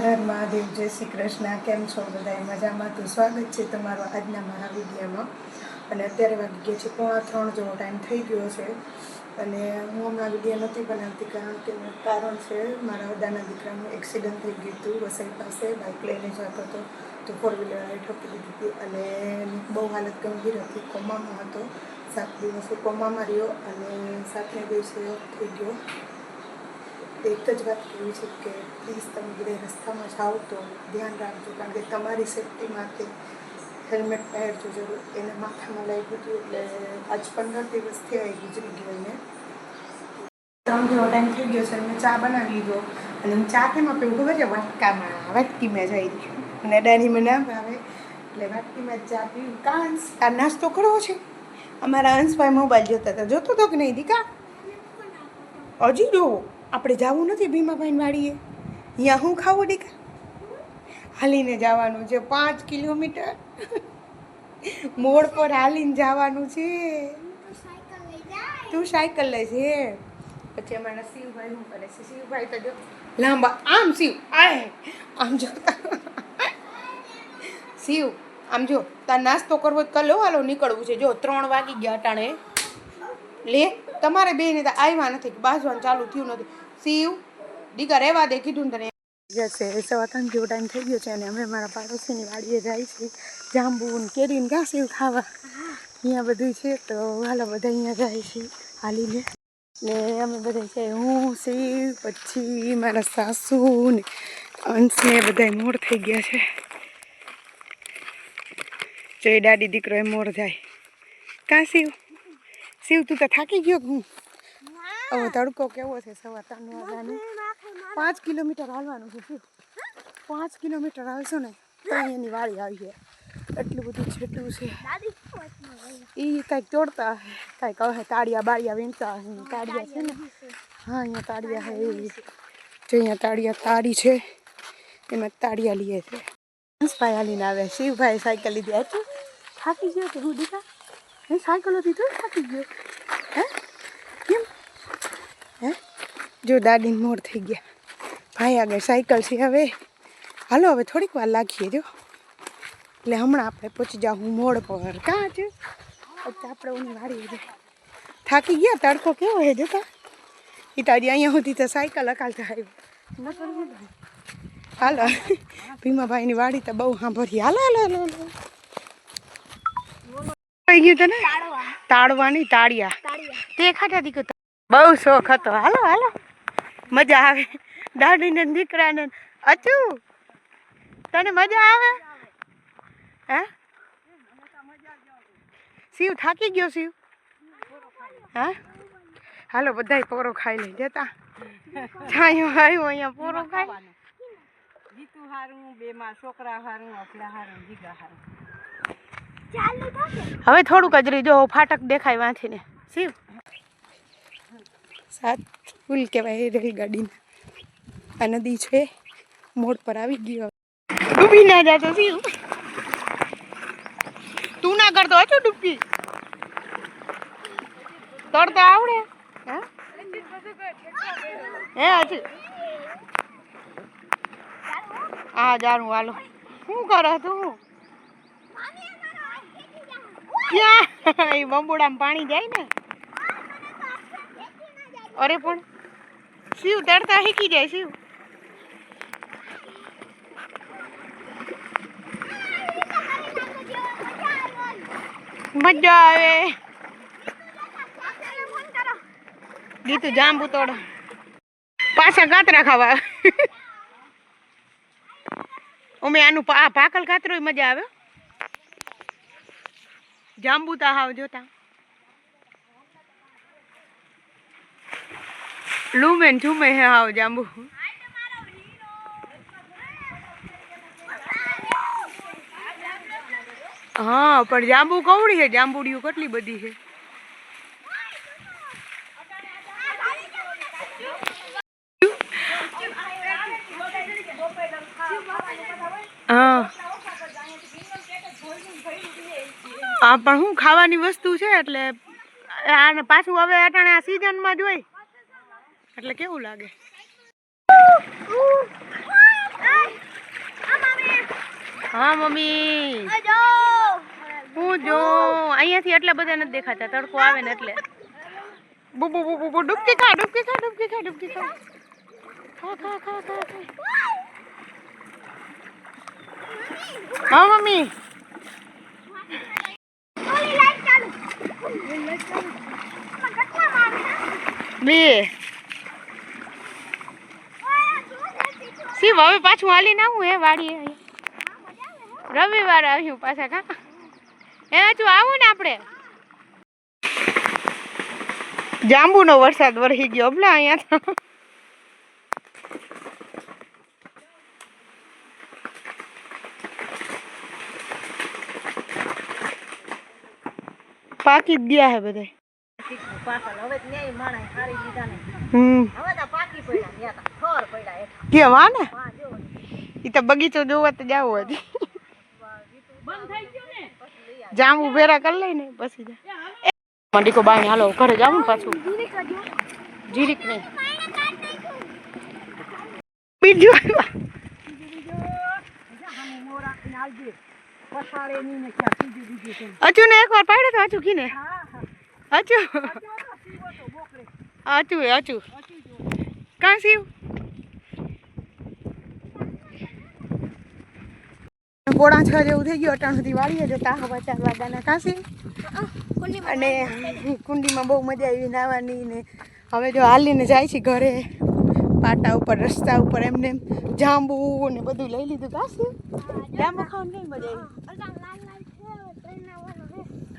હર મહાદેવ, જય શ્રી કૃષ્ણ. કેમ છો બધા મજામાં? તો સ્વાગત છે તમારું આજના મારા વિડીયોમાં. અને અત્યારે વાગી ગયા છે પોણા ત્રણ જેવો ટાઈમ થઈ ગયો છે. અને હું હમણાં વીડિયો નથી બનાવતી કારણ કે કારણ છે મારા અદાના દીકરાનું એક્સિડન્ટ થઈ ગયું હતું વસઈ પાસે. બાઇક લઈને જતો હતો, તો ફોર વ્હીલર ઠોકી દીધી હતી અને બહુ હાલત ગંભીર હતી. કોમામાં હતો. સાત દિવસે કોમામાં રહ્યો અને સાતમે દિવસે થઈ ગયો. એક જ વાત કહેવી છે કે પ્લીઝ તમે બધે રસ્તામાં જાઓ તો ધ્યાન રાખજો, કારણ કે તમારી સેફટી માટે હેલ્મેટ પહેરજો જરૂર. એને માથામાં લાગ્યું હતું એટલે આજ પંદર દિવસથી આવી ગુજરી ગયો એને ત્રણ જેવો ટાઈમ થઈ ગયો છે, મેં ચા બનાવી લીધો. અને ચા કેમાં પીવું ખબર છે, વાટકામાં, વાટકીમાં જઈ રહી અને મને ના ભાવે. એટલે વાટકીમાં ચા પીવું. કાંસ આ નાસ્તો કરવો છે? અમારા અંશભાઈ મોબાઈલ જોતા હતા. જોતો તો કે નહીં દીકા? હજી જોવો. આપણે જવું નથી ભીમાભાઈ વાડીએ? અહીંયા શું ખાવું દીકા? હાલીને જવાનું છે, પાંચ કિલોમીટર. મોડ પર હાલીને જવાનું છે. તું સાયકલ લઈ છે પછી અમારા શિવભાઈ શું કરે છે? શિવભાઈ તો જો લાંબા. આમ શિવ, આય. આમ જો. શિવ, આમ જો. તાર નાસ્તો કરવો તો લો હાલો નીકળવું છે. જો, ત્રણ વાગી ગયા અટાણે. લે, તમારે બે ને તો આવ્યા નથી બાજવાનું ચાલુ થયું નથી. શિવ દીકરા રહેવા દે કીધું તને જશે સવા ત્રણ જેવો ટાઈમ થઈ ગયો છે અને અમે મારા પાડોશીની વાડીએ જાય છે. જાંબુ ને કેરી ને ઘાસ એવું ખાવા. અહીંયા બધું છે તો હાલો બધા અહીંયા જાય છે હાલીને. ને અમે બધા છે, હું, શિવ, પછી મારા સાસુ ને અંશને બધા મોડ થઈ ગયા છે. જો એ દાદી દીકરો એ મોડ જાય. કાં શિવ? શિવ, તું તો થાકી ગયો હું? હવે તડકો કેવો છે સવા ત્રણ વાગ્યાની પાંચ કિલોમીટર હાલવાનું છે શું પાંચ કિલોમીટર હાલશો ને તો અહીંયાની વાળી આવી છે એટલું બધું છેટું છે. એ કાંઈક તોડતા હે કાંઈક હવે તાળિયા બાળિયા વીણતા હે તાળિયા છે ને. હા અહીંયા તાળિયા હે એવી જો અહીંયા તાળિયા તાળી છે એમાં તાળિયા લીએ છે. હંસભાઈ હાલીને આવે શિવભાઈ સાયકલ લીધી. હતી થાકી ગયો કે હું દીધા? સાયકલ તો થાકી ગયો? હે? હે? જો દાદી મોડ થઈ ગયા. ભાઈ આગળ સાયકલ છે હવે. હાલો હવે થોડીક વાર લાગીએ જો. એટલે હમણાં આપણે પહોંચી જાઉં મોડ પર. કાં છે? આપણે ઓની વાળી થાકી ગયા? તડકો કેવો હે જોતા? એ તારી અહીંયા સુધી તો સાયકલ અકાલતા આવી. ન હાલો. ભીમાભાઈની વાડી તો બહુ સાંભળી. હાલો હાલો હાલો હાલો. ગયું તને? તાળવાની તાળિયા. તે ખાતા દીકરો બહુ શોખ હતો. હાલો હાલો. મજા આવે. દાદીને ને દીકરાને અચુ તને મજા આવે? હે? શિવ થાકી ગયો શિવ? હા? હાલો બધાય પોરો ખાઈ લઈ. જતા. છાયો આવ્યો અહીંયા પોરો ખાઈ. જીતુ હારું બે માં છોકરા હારું અફલા હારું જીગા હારું. હવે થોડુંક જ રહી. જો ફાટક દેખાય વાંચીને શિવ સાત ફૂલ કહેવાય રેલગાડીને. આ નદી છે, મોડ પર આવી ગયો ડૂબી ના જાતો શું તું ના કરતો હતો ડૂબકી તરતા આવડે. હે? હજી. હા જાણું હાલો. શું કરે તું ક્યાં? એ બંબુડામાં પાણી જાય ને? અરે પણ શિવ તરતા શીખી જાય શિવ મજા આવે. ગીતુ, જાંબુ તોડ. પાછા કાતરા ખાવા. અમે આનું આ ભાકલ કાતરો મજા આવે. જાંબુ તા હાવ જોતા. લૂમેન ઝૂમે હે હાવ જાંબુ. હા, પણ જાંબુ કવડી છે જાંબુડીઓ કેટલી બધી છે હા. હા પણ હું ખાવાની વસ્તુ છે? એટલે આને પાછું હવે અટાણે આ સિઝનમાં જ હોય. એટલે કેવું લાગે? હા, મમ્મી. હું જો. અહીંયાથી એટલા બધા નથી દેખાતા. તડકો આવે ને એટલે. બુબુ બુબુ બુ ડૂબકી ખા ડૂબકી ખા ડૂબકી ખા ડૂબકી ખા ખા ખા ખા ખા. હા, મમ્મી. બે. શિવ હવે પાછું હાલી નાખું હે વાડીએ. રવિવાર આવ્યું પાછા કા? એ હજુ આવું ને આપણે? જાંબુનો વરસાદ વરસી ગયો ભલા અહીંયા તો. પાકી જ ગયા હે બધા હમ. હવે તો પાકી પડ્યા ત્યાં તો ખર પડ્યા હેઠા કે વાહ ને તો બગીચો જોવા તો જવું હજી. જામ ઉભેરા ગયું લઈ આવી જાંબુ ભેરા કરી લઈને પછી મંડીકો બાઈ હાલો ઘરે જાવ ને પાછું. જીરીક નહીં. બીજું ની ને ને એકવાર પાડ્યો તો અચુ કીને. હા હા અચુ સીવો અચુ અચુ કાં શિવ? પોણા છ જેવું થઈ ગયું અટાણ સુધી વાળીએ જતા હવા ચાર વાગ્યાના કાં શિવ અને કુંડીમાં બહુ મજા આવી નાવાની ને હવે જો હાલીને જાય છે ઘરે. પાટા ઉપર રસ્તા ઉપર એમને એમ જાંબુ ને બધું લઈ લીધું કાશે જાંબુ ખાવાની કઈ મજા આવી?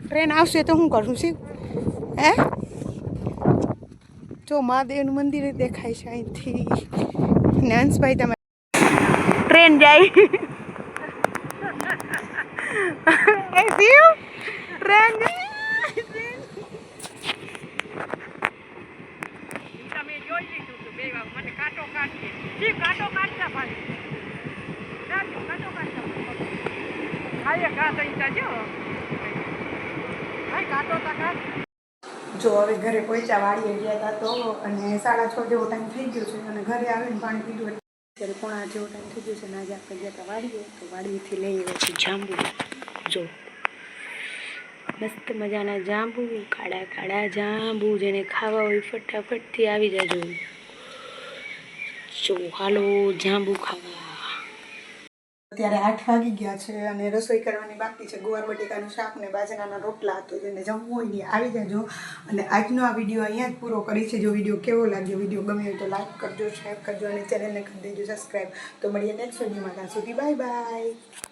ટ્રેન આવશે તો હું કરું છું? હે? જો મહાદેવનું મંદિર દેખાય છે અહીંથી. ને હંસભાઈ તમે ટ્રેન જાય એ શિવ ટ્રેન તમે જોઈ લીધું તું બે વાર મને કાંટો કાઢશે કાંટો કાઢતા ભાઈ કાંટો કાઢતા હા એ થઈ જો ભાઈ કાંટો તા જો હવે ઘરે પહોંચ્યા વાડીએ ગયા હતા તો અને સાડા છ જેવો ટાઈમ થઈ ગયો છે અને ઘરે આવીને પાણી પીધું ત્યારે પોણા જેવો ટાઈમ થઈ ગયો છે અને આજે આપણે ગયા હતા વાડીએ તો વાડીએથી લઈ આવ્યા છીએ જાંબુ. જો મસ્ત મજાના જાંબુ, કાળા કાળા જાંબુ જેને ખાવા હોય ફટાફટથી આવી જજો. જો, હાલો, જાંબુ ખાવા. અત્યારે આઠ વાગી ગયા છે અને રસોઈ કરવાની બાકી છે. ગુવાર બટેકાનું શાક ને બાજરાના રોટલા તો જેને જમવું હોય ને આવી જાજો. અને આજનો આ વીડિયો અહીંયા જ પૂરો કરી છે. જો વીડિયો કેવો લાગ્યો, વીડિયો ગમે હોય તો લાઈક કરજો, શેર કરજો અને ચેનલને કરી દેજો, સબસ્ક્રાઈબ. તો મળીએ નેક્સ્ટ વિડીયોમાં. ત્યાં સુધી બાય બાય.